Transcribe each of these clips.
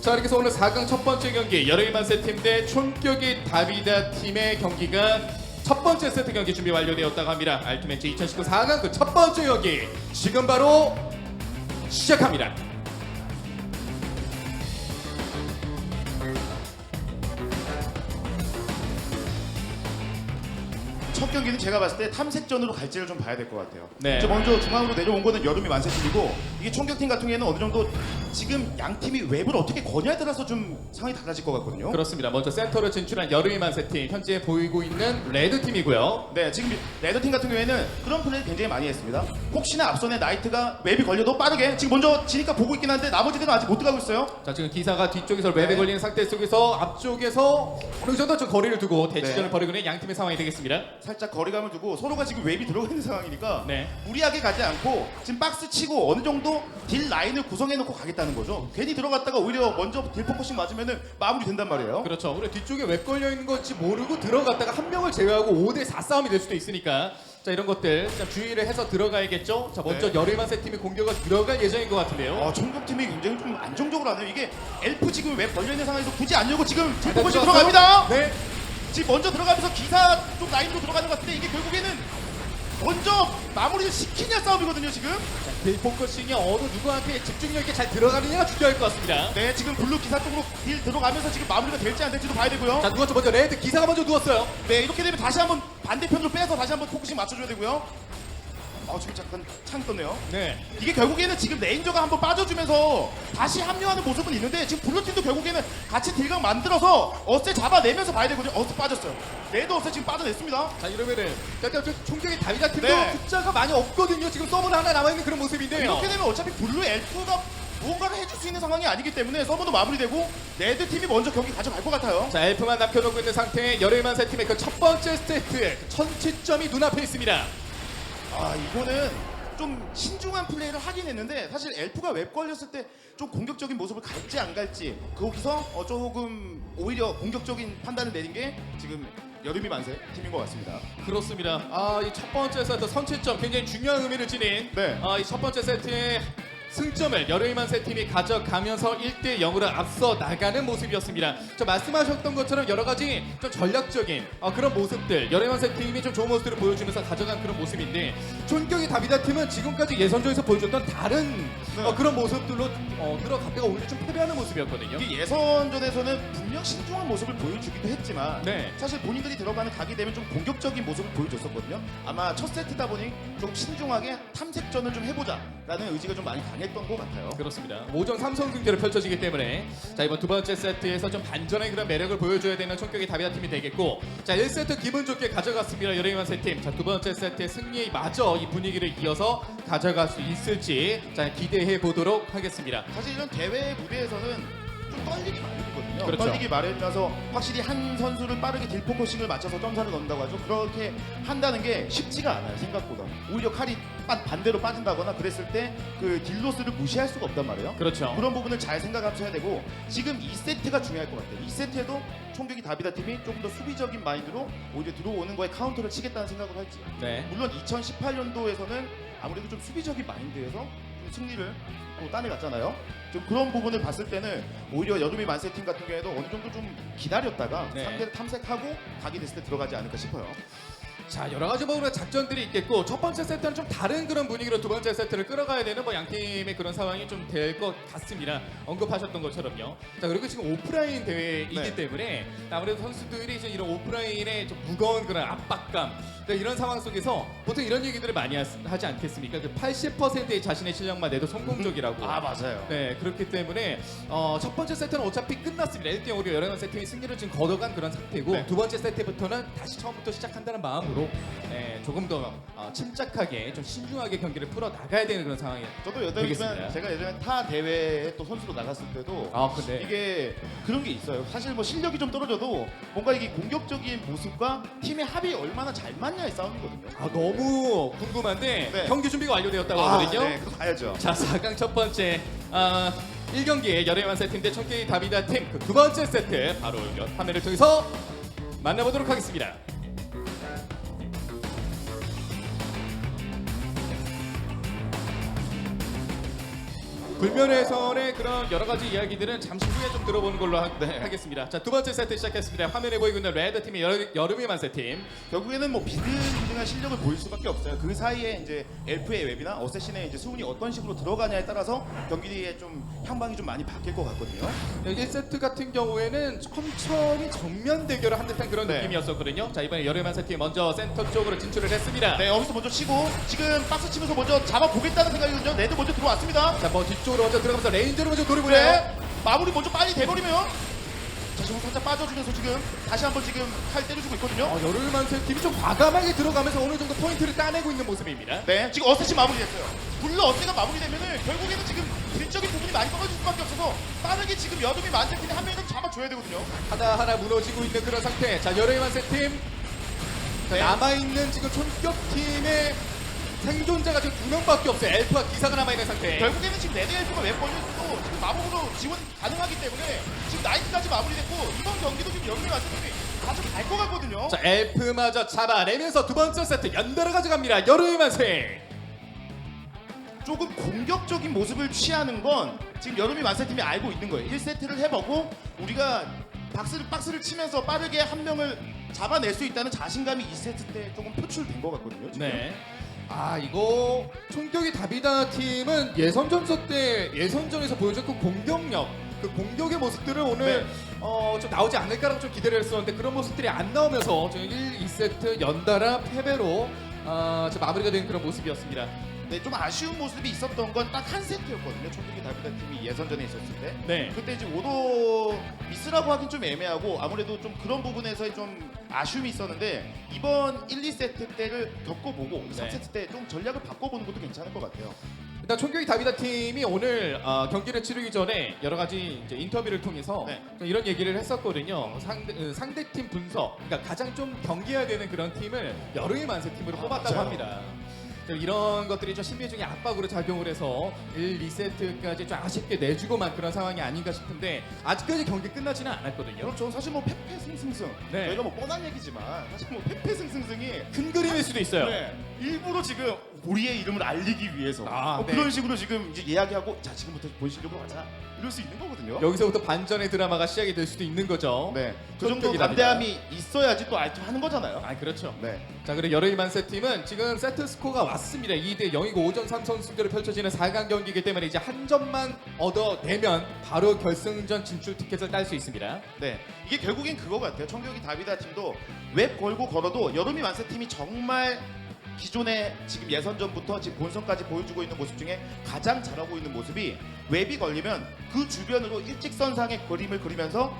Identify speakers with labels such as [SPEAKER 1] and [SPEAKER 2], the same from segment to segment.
[SPEAKER 1] 자 이렇게 해서 오늘 4강 첫 번째 경기 열혈만세 팀 대 촌격이 다비다 팀의 경기가 첫 번째 세트 경기 준비 완료되었다고 합니다. 알투매치 2019 4강 그 첫 번째 경기 지금 바로 시작합니다.
[SPEAKER 2] 첫 경기는 제가 봤을 때 탐색전으로 갈지를 좀 봐야 될 것 같아요.
[SPEAKER 1] 네.
[SPEAKER 2] 이제 먼저 중앙으로 내려온 거는 여름이 만세팀이고 이게 총격팀 같은 경우에는 어느 정도 지금 양 팀이 웹을 어떻게 거냐에 따라서 좀 상황이 달라질 것 같거든요.
[SPEAKER 1] 그렇습니다. 먼저 센터로 진출한 열혈만세 팀 현재 보이고 있는 레드 팀이고요.
[SPEAKER 2] 네, 지금 레드 팀 같은 경우에는 그런 플레이를 굉장히 많이 했습니다. 혹시나 앞선에 나이트가 웹이 걸려도 빠르게 지금 먼저 지니까 보고 있긴 한데 나머지들은 아직 못 들어가고 있어요.
[SPEAKER 1] 자 지금 기사가 뒤쪽에서 웹에
[SPEAKER 2] 네.
[SPEAKER 1] 걸리는 상태 속에서 앞쪽에서 어느 정도 좀 거리를 두고 대치전을
[SPEAKER 2] 네.
[SPEAKER 1] 벌이고 있는 양 팀의 상황이 되겠습니다.
[SPEAKER 2] 살짝 거리감을 두고 서로가 지금 웹이 들어가 있는 상황이니까
[SPEAKER 1] 네.
[SPEAKER 2] 무리하게 가지 않고 지금 박스 치고 어느 정도 딜 라인을 구성해 놓고 가겠다는 거죠. 괜히 들어갔다가 오히려 먼저 딜 포커싱 맞으면은 마무리 된단 말이에요.
[SPEAKER 1] 그렇죠. 우리 뒤쪽에 웹 걸려 있는 건지 모르고 들어갔다가 한 명을 제외하고 5대 4 싸움이 될 수도 있으니까 자 이런 것들 자, 주의를 해서 들어가야겠죠. 자 먼저
[SPEAKER 2] 네.
[SPEAKER 1] 열일만 세 팀이 공격을 들어갈 예정인 것 같은데요.
[SPEAKER 2] 어, 총격팀이 굉장히 좀 안정적으로 하네요. 이게 엘프 지금 웹 걸려 있는 상황에서 굳이 안 열고 지금
[SPEAKER 1] 딜잘
[SPEAKER 2] 포커싱? 들어갑니다.
[SPEAKER 1] 네.
[SPEAKER 2] 지금 먼저 들어가면서 기사 쪽 라인으로 들어가는 것 같은데 이게 결국에는 먼저 마무리를 시키냐 싸움이거든요 지금.
[SPEAKER 1] 딜 포커싱이 어느 누구한테 집중력 있게 잘 들어가느냐가 중요할 것 같습니다.
[SPEAKER 2] 네 지금 블루 기사 쪽으로 딜 들어가면서 지금 마무리가 될지 안 될지도 봐야 되고요.
[SPEAKER 1] 자 누웠죠 먼저 레드 기사가 먼저 누웠어요.
[SPEAKER 2] 네 이렇게 되면 다시 한번 반대편으로 빼서 다시 한번 포커싱 맞춰줘야 되고요. 아 지금 잠깐 창 떴네요.
[SPEAKER 1] 네.
[SPEAKER 2] 이게 결국에는 지금 레인저가 한번 빠져주면서 다시 합류하는 모습은 있는데 지금 블루팀도 결국에는 같이 딜각 만들어서 어스 잡아내면서 봐야 되거든요. 어스 빠졌어요. 레드 어스 지금 빠져냈습니다.
[SPEAKER 1] 자 이러면은 일단 저 총격의 다비다 팀도
[SPEAKER 2] 네.
[SPEAKER 1] 숫자가 많이 없거든요. 지금 서브 하나 남아 있는 그런 모습인데요.
[SPEAKER 2] 이렇게 되면 어차피 블루 엘프가 무언가를 해줄 수 있는 상황이 아니기 때문에 서브도 마무리되고 레드 팀이 먼저 경기 가져갈 것 같아요.
[SPEAKER 1] 자 엘프만 남겨놓고 있는 상태의 열일만세 팀의 그 첫 번째 스테이트 천치점이 눈앞에 있습니다.
[SPEAKER 2] 아 이거는 좀 신중한 플레이를 하긴 했는데 사실 엘프가 웹 걸렸을 때 좀 공격적인 모습을 갈지 안 갈지 거기서 어, 조금 오히려 공격적인 판단을 내린 게 지금 여름이 만세 팀인 것 같습니다.
[SPEAKER 1] 그렇습니다. 아, 이 첫 번째 세트 선취점 굉장히 중요한 의미를 지닌
[SPEAKER 2] 네.
[SPEAKER 1] 아, 이 첫 번째 세트의 승점을 열흘만세 팀이 가져가면서 1대 0으로 앞서 나가는 모습이었습니다. 저 말씀하셨던 것처럼 여러 가지 좀 전략적인 어, 그런 모습들 열흘만세 팀이 좀 좋은 모습들을 보여주면서 가져간 그런 모습인데 촌격의 다비다 팀은 지금까지 예선전에서 보여줬던 다른
[SPEAKER 2] 네.
[SPEAKER 1] 어, 그런 모습들로 어, 들어갔다가 오히려 좀 패배하는 모습이었거든요.
[SPEAKER 2] 이게 예선전에서는 분명 신중한 모습을 보여주기도 했지만
[SPEAKER 1] 네.
[SPEAKER 2] 사실 본인들이 들어가는 각이 되면 좀 공격적인 모습을 보여줬었거든요. 아마 첫 세트다 보니 좀 신중하게 탐색전을 좀 해보자라는 의지가 좀 많이 강했던 것 같아요.
[SPEAKER 1] 그렇습니다. 오전 삼성 승제로 펼쳐지기 때문에 자 이번 두 번째 세트에서 좀 반전의 그런 매력을 보여줘야 되는 총격의 다비다 팀이 되겠고 자 1세트 기분 좋게 가져갔습니다. 여레이만 세팀 자두 번째 세트의 승리에 마저 이 분위기를 이어서 가져갈 수 있을지 자 기대해 보도록 하겠습니다.
[SPEAKER 2] 사실 이런 대회 무대에서는 좀 떨리기 마련이 거든요.
[SPEAKER 1] 그렇죠.
[SPEAKER 2] 떨리기 마련이라서 확실히 한 선수를 빠르게 딜 포커싱을 맞춰서 점사를 넣는다고 하죠. 그렇게 한다는 게 쉽지가 않아요. 생각보다. 오히려 칼이 반- 반대로 빠진다거나 그랬을 때 그 딜로스를 무시할 수가 없단 말이에요.
[SPEAKER 1] 그렇죠.
[SPEAKER 2] 그런 부분을 잘 생각하면서 해야 되고 지금 2세트가 중요할 것 같아요. 2세트에도 총격이 다비다 팀이 조금 더 수비적인 마인드로 오히려 들어오는 거에 카운터를 치겠다는 생각을 할지.
[SPEAKER 1] 네.
[SPEAKER 2] 물론 2018년도에서는 아무래도 좀 수비적인 마인드에서 좀 승리를 또 따내갔잖아요. 좀 그런 부분을 봤을 때는 오히려 여름이 만세 팀 같은 경우에도 어느 정도 좀 기다렸다가
[SPEAKER 1] 네.
[SPEAKER 2] 상대를 탐색하고 각이 됐을 때 들어가지 않을까 싶어요.
[SPEAKER 1] 자 여러 가지 뭐 그런 작전들이 있겠고 첫 번째 세트는 좀 다른 그런 분위기로 두 번째 세트를 끌어가야 되는 뭐 양 팀의 그런 상황이 좀 될 것 같습니다. 언급하셨던 것처럼요. 자 그리고 지금 오프라인 대회이기
[SPEAKER 2] 네.
[SPEAKER 1] 때문에 아무래도 선수들이 이제 이런 오프라인의 좀 무거운 그런 압박감 네, 이런 상황 속에서 보통 이런 얘기들을 많이 하, 하지 않겠습니까? 그 80%의 자신의 실력만 내도 성공적이라고.
[SPEAKER 2] 맞아요.
[SPEAKER 1] 네, 그렇기 때문에 어, 첫 번째 세트는 어차피 끝났습니다. 1대 0으로 여러 세트의 승리를 지금 거둬간 그런 상태고
[SPEAKER 2] 네.
[SPEAKER 1] 두 번째 세트부터는 다시 처음부터 시작한다는 마음으로 네, 조금 더 어, 침착하게 좀 신중하게 경기를 풀어 나가야 되는 그런 상황이.
[SPEAKER 2] 저도
[SPEAKER 1] 되겠습니다.
[SPEAKER 2] 제가 예전에 타 대회에 또 선수로 나갔을 때도
[SPEAKER 1] 아, 근데
[SPEAKER 2] 이게 그런 게 있어요. 사실 뭐 실력이 좀 떨어져도 뭔가 이게 공격적인 모습과 팀의 합이 얼마나 잘 맞냐의 싸움이거든요.
[SPEAKER 1] 아, 너무 궁금한데
[SPEAKER 2] 네.
[SPEAKER 1] 경기 준비가 완료되었다고 하거든요.
[SPEAKER 2] 네, 그거 봐야죠.
[SPEAKER 1] 자, 4강 첫 번째 아, 1경기에 열애만 세트인대 청계이 다비다 팀 그 두 번째 세트 바로 연 화면을 통해서 만나보도록 하겠습니다. 불면에서의 그런 여러 가지 이야기들은 잠시 후에 좀 들어보는 걸로 하,
[SPEAKER 2] 네.
[SPEAKER 1] 겠습니다 자, 두 번째 세트 시작했습니다. 화면에 보이고 있는 레드 팀의 여름, 여름의 만세 팀.
[SPEAKER 2] 결국에는 뭐 비등 비등한 실력을 보일 수밖에 없어요. 그 사이에 이제 엘프의 웹이나 어쌔신의 이제 수운이 어떤 식으로 들어가냐에 따라서 경기에 좀 향방이 좀 많이 바뀔 것 같거든요.
[SPEAKER 1] 1세트 같은 경우에는 천천히 정면 대결을 한 듯한 그런
[SPEAKER 2] 네.
[SPEAKER 1] 느낌이었었거든요. 자, 이번에 여름의 만세 팀 먼저 센터 쪽으로 진출을 했습니다.
[SPEAKER 2] 네, 여기서 먼저 치고 지금 박스 치면서 먼저 잡아보겠다는 생각이거든요. 레드 먼저 들어왔습니다.
[SPEAKER 1] 자, 뭐 뒤쪽으로 먼저 들어가면서 레인저를 먼저 노리고요.
[SPEAKER 2] 네, 마무리 먼저 빨리 돼버리면 자, 지금 살짝 빠져주면서 지금 다시 한번 지금 칼 때려주고 있거든요.
[SPEAKER 1] 어, 여름의 만세 팀이 좀 과감하게 들어가면서 어느 정도 포인트를 따내고 있는 모습입니다.
[SPEAKER 2] 네, 지금 어쌔신 마무리됐어요. 물론 어쌔가 마무리되면은 결국에는 지금 딜적인 부분이 많이 떨어질 수밖에 없어서 빠르게 지금 여름이 만세 팀이 한 명이라도 잡아줘야 되거든요.
[SPEAKER 1] 하나하나 무너지고 있는 그런 상태. 자, 여름의 만세 팀. 자,
[SPEAKER 2] 네.
[SPEAKER 1] 남아있는 지금 총격팀의 생존자가 지금 두 명밖에 없어요. 엘프와 기사가 남아있는 상태.
[SPEAKER 2] 결국에는 지금 레드 엘프가 웹 걸려있어도 지금 마법으로 지원 가능하기 때문에 지금 나이트까지 마무리됐고 이번 경기도 지금 여름이 만세팀이 가져갈 것 같거든요.
[SPEAKER 1] 자, 엘프마저 잡아내면서 두 번째 세트 연달아 가져갑니다. 여름의 만세.
[SPEAKER 2] 조금 공격적인 모습을 취하는 건 지금 여름이 만세팀이 알고 있는 거예요. 1세트를 해보고 우리가 박스를, 박스를 치면서 빠르게 한 명을 잡아낼 수 있다는 자신감이 2세트 때 조금 표출된 것 같거든요. 지금.
[SPEAKER 1] 네. 아 이거 총격이 다비다 팀은 예선전서 때 예선전에서 보여준 그 공격력 그 공격의 모습들을 오늘
[SPEAKER 2] 네.
[SPEAKER 1] 어, 좀 나오지 않을까라고 좀 기대를 했었는데 그런 모습들이 안 나오면서 지금 1, 2세트 연달아 패배로 어, 좀 마무리가 된 그런 모습이었습니다.
[SPEAKER 2] 네, 좀 아쉬운 모습이 있었던 건 딱 한 세트였거든요. 초특기 다비다 팀이 예선전에 있었을 때.
[SPEAKER 1] 네.
[SPEAKER 2] 그때 이제 오도 미스라고 하긴 좀 애매하고 아무래도 좀 그런 부분에서 좀 아쉬움이 있었는데 이번 1, 2세트 때를 겪어보고
[SPEAKER 1] 네.
[SPEAKER 2] 3세트 때 좀 전략을 바꿔보는 것도 괜찮을 것 같아요.
[SPEAKER 1] 일단 총격이 다비다 팀이 오늘 어, 경기를 치르기 전에 여러 가지 이제 인터뷰를 통해서
[SPEAKER 2] 네.
[SPEAKER 1] 좀 이런 얘기를 했었거든요. 상대 어, 상대 팀 분석, 그러니까 가장 좀 경계해야 되는 그런 팀을 여름의 만세 팀으로
[SPEAKER 2] 아,
[SPEAKER 1] 뽑았다고
[SPEAKER 2] 맞아요.
[SPEAKER 1] 합니다. 자, 이런 것들이 좀 심리적인 압박으로 작용을 해서 1, 2세트까지 좀 아쉽게 내주고만 그런 상황이 아닌가 싶은데 아직까지 경기 끝나지는 않았거든요.
[SPEAKER 2] 그렇죠. 사실 뭐 패패승승승.
[SPEAKER 1] 네.
[SPEAKER 2] 저희가 뭐 뻔한 얘기지만 사실 뭐 패패승승승이
[SPEAKER 1] 큰 그림일 수도 있어요.
[SPEAKER 2] 네, 일부러 지금 우리의 이름을 알리기 위해서
[SPEAKER 1] 아,
[SPEAKER 2] 뭐
[SPEAKER 1] 네.
[SPEAKER 2] 그런 식으로 지금 이제 이야기하고 자 지금부터 본 실력으로 가자 이럴 수 있는 거거든요.
[SPEAKER 1] 여기서부터 반전의 드라마가 시작이 될 수도 있는 거죠.
[SPEAKER 2] 네, 그 정도
[SPEAKER 1] 총격이랍니다.
[SPEAKER 2] 담대함이 있어야지 또 아이템 하는 거잖아요.
[SPEAKER 1] 아 그렇죠.
[SPEAKER 2] 네.
[SPEAKER 1] 자 그리고 여름이 만세 팀은 지금 세트 스코어가 왔습니다. 2대 0이고 오전 3선수대로 펼쳐지는 4강 경기이기 때문에 이제 한 점만 얻어내면 바로 결승전 진출 티켓을 딸 수 있습니다.
[SPEAKER 2] 네, 이게 결국엔 그거 같아요. 청격이 다비다 팀도 웹 걸고 걸어도 여름이 만세 팀이 정말 기존에 지금 예선전부터 지금 본선까지 보여주고 있는 모습 중에 가장 잘하고 있는 모습이 웹이 걸리면 그 주변으로 일직선상의 그림을 그리면서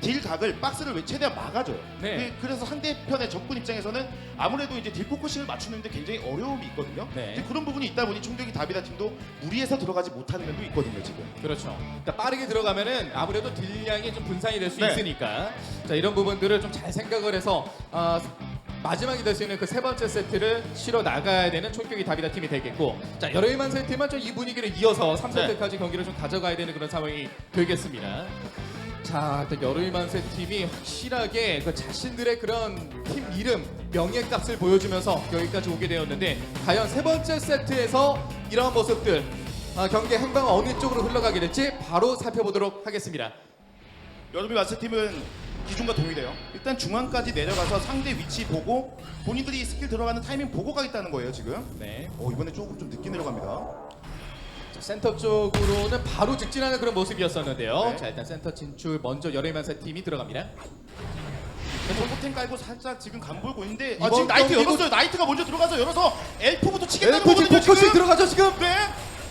[SPEAKER 2] 딜각을 박스를 왜 최대한 막아줘요.
[SPEAKER 1] 네.
[SPEAKER 2] 그- 그래서 상대편의 적군 입장에서는 아무래도 이제 딜 포커싱을 맞추는데 굉장히 어려움이 있거든요.
[SPEAKER 1] 네.
[SPEAKER 2] 근데 그런 부분이 있다 보니 총격이 다비다 팀도 무리해서 들어가지 못하는 면도 있거든요 지금.
[SPEAKER 1] 그렇죠. 그러니까 빠르게 들어가면은 아무래도 딜량이 좀 분산이 될 수
[SPEAKER 2] 네.
[SPEAKER 1] 있으니까 자 이런 부분들을 좀 잘 생각을 해서 어, 마지막이 될수 있는 그 세 번째 세트를 치러 나가야 되는 총격이 다비다 팀이 되겠고 자 만세 팀은 좀이 분위기를 이어서 3세트까지 경기를 좀 가져가야 되는 그런 상황이 되겠습니다. 자, 일단 여름의 만세 팀이 확실하게 그 자신들의 그런 팀 이름, 명예값을 보여주면서 여기까지 오게 되었는데 과연 세 번째 세트에서 이러한 모습들 아, 경기 행방은 어느 쪽으로 흘러가게 될지 바로 살펴보도록 하겠습니다.
[SPEAKER 2] 여름이 마스 팀은 기준과 동일해요. 일단 중앙까지 내려가서 상대 위치 보고 본인들이 스킬 들어가는 타이밍 보고 가겠다는 거예요 지금.
[SPEAKER 1] 네.
[SPEAKER 2] 어 이번에 조금 좀 늦게 내려갑니다.
[SPEAKER 1] 자, 센터 쪽으로는 바로 직진하는 그런 모습이었었는데요.
[SPEAKER 2] 네.
[SPEAKER 1] 자, 일단 센터 진출 먼저 만세 팀이 들어갑니다.
[SPEAKER 2] 전포탱 깔고 살짝 지금 간 보고 있는데 아,
[SPEAKER 1] 이번
[SPEAKER 2] 지금 나이트
[SPEAKER 1] 경기도-
[SPEAKER 2] 열었어요. 나이트가 먼저 들어가서 열어서 엘프부터 치겠다는
[SPEAKER 1] 엘프 지금
[SPEAKER 2] 거거든요
[SPEAKER 1] 포커싱
[SPEAKER 2] 지금.
[SPEAKER 1] 들어가죠 지금.
[SPEAKER 2] 네.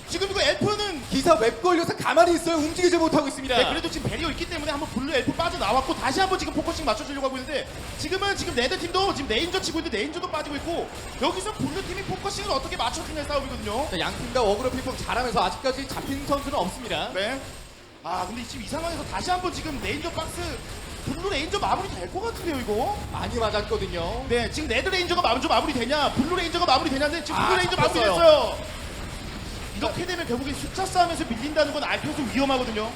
[SPEAKER 2] 지금 이거 엘프는
[SPEAKER 1] 기사 웹 걸려서 가만히 있어요. 움직이지 못하고 있습니다.
[SPEAKER 2] 네, 그래도 지금 배리어 있기 때문에 한번 블루 엘프 빠져 나왔고 다시 한번 지금 포커싱 맞춰주려고 하고 있는데 지금은 지금 레드 팀도 지금 레인저 치고 있는데 레인저도 빠지고 있고 여기서 블루 팀이 포커싱을 어떻게 맞춰주냐 싸움이거든요.
[SPEAKER 1] 자, 양팀 다 어그로 핑퐁 잘하면서 아직까지 잡힌 선수는 없습니다.
[SPEAKER 2] 네. 아 근데 지금 이 상황에서 다시 한번 지금 레인저 박스 블루 레인저 마무리 될 것 같은데요 이거?
[SPEAKER 1] 많이 맞았거든요.
[SPEAKER 2] 네 지금 레드 레인저가 마무리 되냐 블루 레인저가 마무리 되냐인데 지금
[SPEAKER 1] 아,
[SPEAKER 2] 블루 레인저 마무리
[SPEAKER 1] 잡혔어요.
[SPEAKER 2] 됐어요. 이렇게 되면 결국에 숫자 싸움에서 밀린다는 건 알표도 위험하거든요.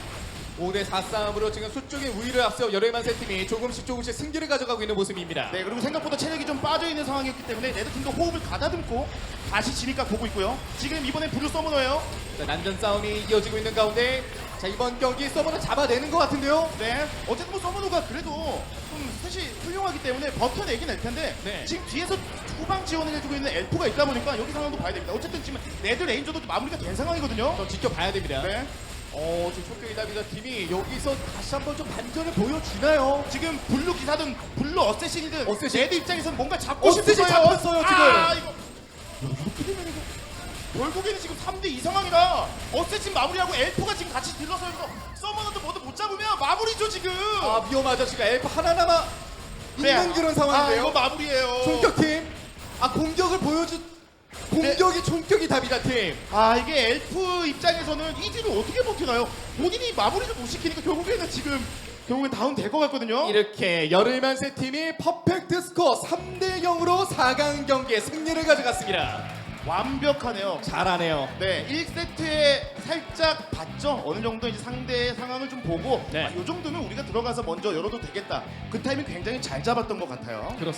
[SPEAKER 1] 5대4 싸움으로 지금 수적인 우위를 앞서 열애만 세 팀이 조금씩 조금씩 승기를 가져가고 있는 모습입니다.
[SPEAKER 2] 네 그리고 생각보다 체력이 좀 빠져 있는 상황이었기 때문에 레드팀도 호흡을 가다듬고 다시 지니까 보고 있고요. 지금 이번엔 블루 서머너예요.
[SPEAKER 1] 자, 난전 싸움이 이어지고 있는 가운데 자 이번 경기 서버를 잡아내는 것 같은데요.
[SPEAKER 2] 네 어쨌든 뭐 서머너가 그래도 때문에 버텨내긴 할 텐데
[SPEAKER 1] 네.
[SPEAKER 2] 지금 뒤에서 후방 지원을 해주고 있는 엘프가 있다 보니까 여기 상황도 봐야 됩니다. 어쨌든 지금 레드 레인저도 마무리가 된 상황이거든요.
[SPEAKER 1] 좀 지켜봐야 됩니다.
[SPEAKER 2] 네.
[SPEAKER 1] 어, 지금 총격이 답니다 팀이 여기서 다시 한번 좀 반전을 보여주나요?
[SPEAKER 2] 지금 블루 기사든 블루 어쌔신이든
[SPEAKER 1] 어쌔신.
[SPEAKER 2] 레드 입장에서는 뭔가 잡고
[SPEAKER 1] 어쌔신
[SPEAKER 2] 싶어요.
[SPEAKER 1] 잡혔어요, 지금.
[SPEAKER 2] 아, 이거. 야, 이렇게 되면 이거 결국에는 지금 3대 2 상황이라 어쌔신 마무리하고 엘프가 지금 같이 들러서 여기서 서머너도 모두 못 잡으면 마무리죠 지금.
[SPEAKER 1] 아 위험 아저씨가 엘프 하나 남아 있는
[SPEAKER 2] 네.
[SPEAKER 1] 그런
[SPEAKER 2] 아,
[SPEAKER 1] 상황인데요.
[SPEAKER 2] 이거 마무리예요.
[SPEAKER 1] 총격팀. 아 공격을 보여주. 공격이 총격이 답이다 팀.
[SPEAKER 2] 아 이게 엘프 입장에서는 이 뒤를 어떻게 버티나요? 본인이 마무리를 못 시키니까 결국에는 지금 결국엔 다운 될 것 같거든요.
[SPEAKER 1] 이렇게 열흘만 세 팀이 퍼펙트 스코어 3대 0으로 4강 경기에 승리를 가져갔습니다.
[SPEAKER 2] 완벽하네요.
[SPEAKER 1] 잘하네요.
[SPEAKER 2] 네, 1세트에 살짝 봤죠. 어느 정도 이제 상대의 상황을 좀 보고
[SPEAKER 1] 네.
[SPEAKER 2] 아, 이 정도면 우리가 들어가서 먼저 열어도 되겠다. 그 타이밍 굉장히 잘 잡았던 것 같아요.
[SPEAKER 1] 그렇습니다.